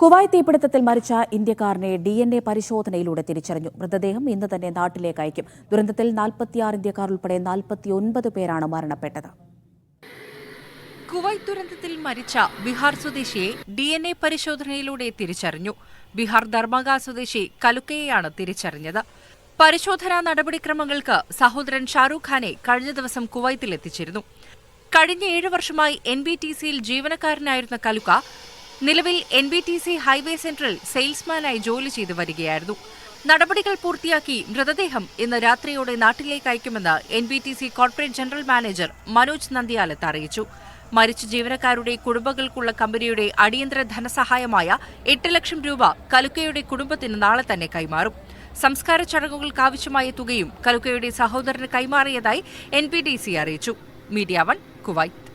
Kuwait തീപിടുത്തത്തിൽ മരിച്ച ഇന്ത്യക്കാരനെ D N A പരിശോധനയിലൂടെ തിരിച്ചറിഞ്ഞു. മൃതദേഹം ഇന്ന് തന്നെ നാട്ടിലേക്ക് അയക്കും. ദുരന്തത്തിൽ നാൽപ്പത്തിയാറ് ഇന്ത്യക്കാർ ഉൾപ്പെടെ നാൽപ്പത്തിയൊൻപത് പേരാണ് മരണപ്പെട്ടത്. കുവൈത്ത് ദുരന്തത്തിൽ മരിച്ച ബീഹാർ സ്വദേശിയെ ഡി എൻ എ പരിശോധനയിലൂടെ തിരിച്ചറിഞ്ഞു. ബീഹാർ ദർഭംഗ സ്വദേശി കലുക്കയെയാണ് തിരിച്ചറിഞ്ഞത്. പരിശോധനാ നടപടിക്രമങ്ങൾക്ക് സഹോദരൻ ഷാറൂഖ് ഖാനെ കഴിഞ്ഞ ദിവസം കുവൈത്തിൽ കുവൈത്തിലെത്തിച്ചിരുന്നു കഴിഞ്ഞ ഏഴ് വർഷമായി എൻ ബി ടി സിയിൽ ജീവനക്കാരനായിരുന്ന കലുക്ക നിലവിൽ N B T C highway central സെയിൽസ്മാനായി ജോലി ചെയ്തു വരികയായിരുന്നു. നടപടികൾ പൂർത്തിയാക്കി മൃതദേഹം ഇന്ന് രാത്രിയോടെ നാട്ടിലേക്ക് അയക്കുമെന്ന് N B T C corporate general manager Manoj Nandiyalath അറിയിച്ചു. മരിച്ച ജീവനക്കാരുടെ കുടുംബങ്ങൾക്കുള്ള കമ്പനിയുടെ അടിയന്തര ധനസഹായമായ എട്ട് ലക്ഷം രൂപ കലുക്കയുടെ കുടുംബത്തിന് നാളെ തന്നെ കൈമാറും. സംസ്കാര ചടങ്ങുകൾക്കാവശ്യമായ തുകയും കലുക്കയുടെ സഹോദരന് കൈമാറിയതായി എൻ അറിയിച്ചു. Media one Kuwait